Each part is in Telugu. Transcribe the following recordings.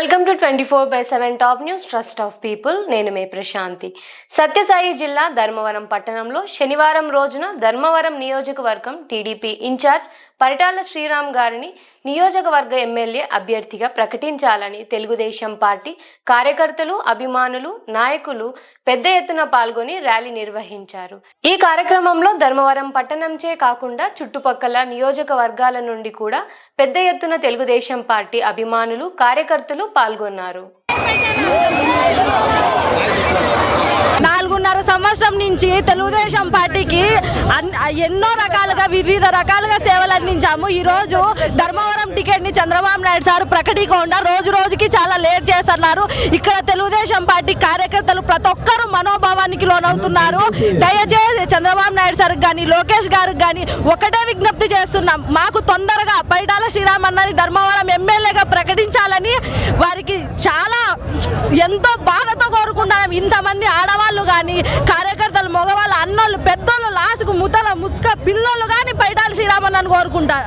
Welcome to twenty four by seven top news trust of people. నేను మే ప్రశాంతి. సత్యసాయి జిల్లా ధర్మవరం పట్టణంలో శనివారం రోజున ధర్మవరం నియోజకవర్గం టీడీపీ ఇన్ఛార్జ్ పరిటాల శ్రీరామ్ గారిని నియోజకవర్గ ఎమ్మెల్యే అభ్యర్థిగా ప్రకటించాలని తెలుగుదేశం పార్టీ కార్యకర్తలు అభిమానులు నాయకులు పెద్ద ఎత్తున పాల్గొని ర్యాలీ నిర్వహించారు. ఈ కార్యక్రమంలో ధర్మవరం పట్టణంచే కాకుండా చుట్టుపక్కల నియోజకవర్గాల నుండి కూడా పెద్ద ఎత్తున తెలుగుదేశం పార్టీ అభిమానులు కార్యకర్తలు పాల్గొన్నారు. నాలుగున్నర సంవత్సరం నుంచి తెలుగుదేశం పార్టీకి ఎన్నో రకాలుగా వివిధ రకాలుగా సేవలు అందించాము. ఈరోజు ధర్మవరం టికెట్ని చంద్రబాబు నాయుడు సార్ ప్రకటించకుండా రోజు రోజుకి చాలా లేట్ చేస్తున్నారు. ఇక్కడ తెలుగుదేశం పార్టీ కార్యకర్తలు ప్రతి ఒక్కరు మనోభావానికి లోనవుతున్నారు. దయచేసి చంద్రబాబు నాయుడు సార్ కానీ లోకేష్ గారికి కానీ ఒకటే విజ్ఞప్తి చేస్తున్నాం. మాకు తొందరగా పైడాల శ్రీరామన్నని ధర్మవరం ఎమ్మెల్యేగా ప్రకటించాలని వారికి చాలా ఎంతో బాధతో కోరుకుంటున్నాం. ఇంతమంది ఆడవాళ్ళు కానీ కార్యకర్తలు మగవాళ్ళు అన్నోళ్ళు పెద్దోళ్ళు లాస్ట్ ముక్క పిల్లలు కానీ కానీ పైడాల శ్రీరామన్నని కోరుకుంటా.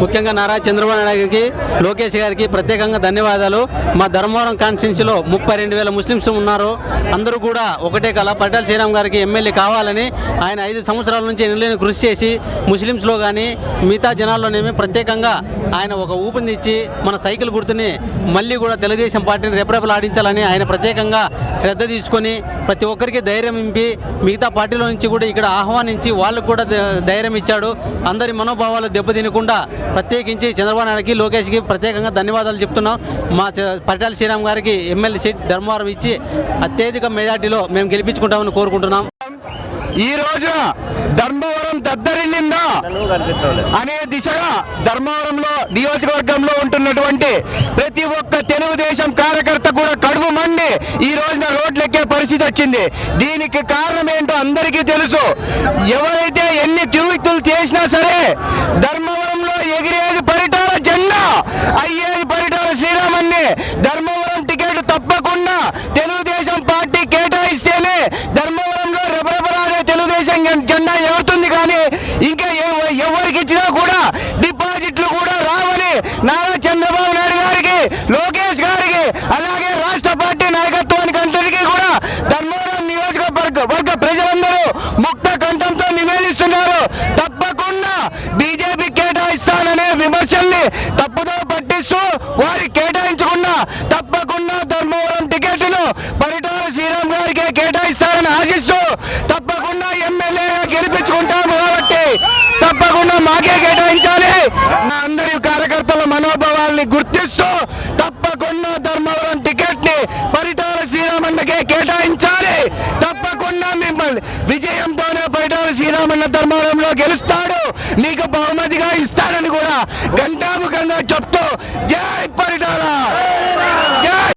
ముఖ్యంగా నారా చంద్రబాబు నాయుడు గారికి లోకేష్ గారికి ప్రత్యేకంగా ధన్యవాదాలు. మా ధర్మవరం కాన్స్టిట్యున్సీలో ముప్పై రెండు వేల ముస్లిమ్స్ ఉన్నారు. అందరూ కూడా ఒకటే కల పటాల శ్రీరామ్ గారికి ఎమ్మెల్యే కావాలని ఆయన ఐదు సంవత్సరాల నుంచి ఎన్నలేని కృషి చేసి ముస్లిమ్స్లో కానీ మిగతా జనాల్లోనేమి ప్రత్యేకంగా ఆయన ఒక ఊపినిచ్చి మన సైకిల్ గుర్తుని మళ్ళీ కూడా తెలుగుదేశం పార్టీని రెపరెపలాడించాలని ఆయన ప్రత్యేకంగా శ్రద్ధ తీసుకొని ప్రతి ఒక్కరికి ధైర్యం ఇంపి మిగతా పార్టీలో నుంచి కూడా ఇక్కడ ఆహ్వానించి వాళ్ళకు కూడా ధైర్యం ఇచ్చాడు. అందరి మనోభావాలు దెబ్బతినకుండా ప్రత్యేకించి చంద్రబాబు నాయుడుకి లోకేష్కి ప్రత్యేకంగా ధన్యవాదాలు చెప్తున్నాం. మా పరిటాల శ్రీరామ్ గారికి ఎమ్మెల్యే సీట్ ధర్మవరం ఇచ్చి అత్యధిక మెజార్టీలో మేము గెలిపించుకుంటామని కోరుకుంటున్నాం. ఈ రోజున ధర్మవరం దద్దరిల్లిందా అనే దిశగా ధర్మవరంలో నియోజకవర్గంలో ఉంటున్నటువంటి ప్రతి ఒక్క తెలుగుదేశం కార్యకర్త కూడా కడుపు మండి ఈ రోజున రోడ్లెక్కే పరిస్థితి వచ్చింది. దీనికి కారణం ఏంటో అందరికీ తెలుసు. ఎవరైతే ఎన్ని క్యూ చేసినా సరే ధర్మవరంలో ఎగిరేది పరిటాల జెండా అయ్యేది పరిటాల శ్రీరామన్ని ధర్మవరం టికెట్ తప్పకుండా తెలుగుదేశం పార్టీ కేటాయిస్తేనే ధర్మవరంలో రెపరెపలాడే తెలుగుదేశం జెం- జెండా ఎగురుతుంది కానీ ఇంకా ఎవరికి ఇచ్చినా కూడా డిపాజిట్లు కూడా రావని నారా చంద్రబాబు నాయుడు గారికి లోకేష్ గారికి అలాగే రాష్ట్ర పార్టీ నాయకత్వానికి అందరికీ కూడా ధర్మవరం నియోజకవర్గ వర్గ ప్రజలందరూ ముక్త కంఠంతో నివేదిస్తున్నారు. తప్పకుండా బీజేపీ కేటాయిస్తాననే విమర్శల్ని తప్పుదో పట్టిస్తూ వారి కేటాయించకుండా తప్పకుండా ధర్మవరం టికెట్ను పరిటాల శ్రీరామ్ గారికి కేటాయిస్తారని ఆశిస్తూ తప్పకుండా ఎమ్మెల్యేగా గెలిపించుకుంటాము కాబట్టి తప్పకుండా మాకే కేటాయించాలి. నా అందరి కార్యకర్తల మనోభావాల్ని గుర్తిస్తూ తప్పకుండా ధర్మవరం టికెట్ని పరిటాల శ్రీరామన్నకే కేటాయించాలి. తప్పకుండా మిమ్మల్ని విజయంతోనే పరిటాల శ్రీరామన్న ధర్మవరంలో గెలుస్తాడు. నీకు బహుమతిగా ఇస్తాడని కూడా గంటాముఖంగా చెప్తూ జై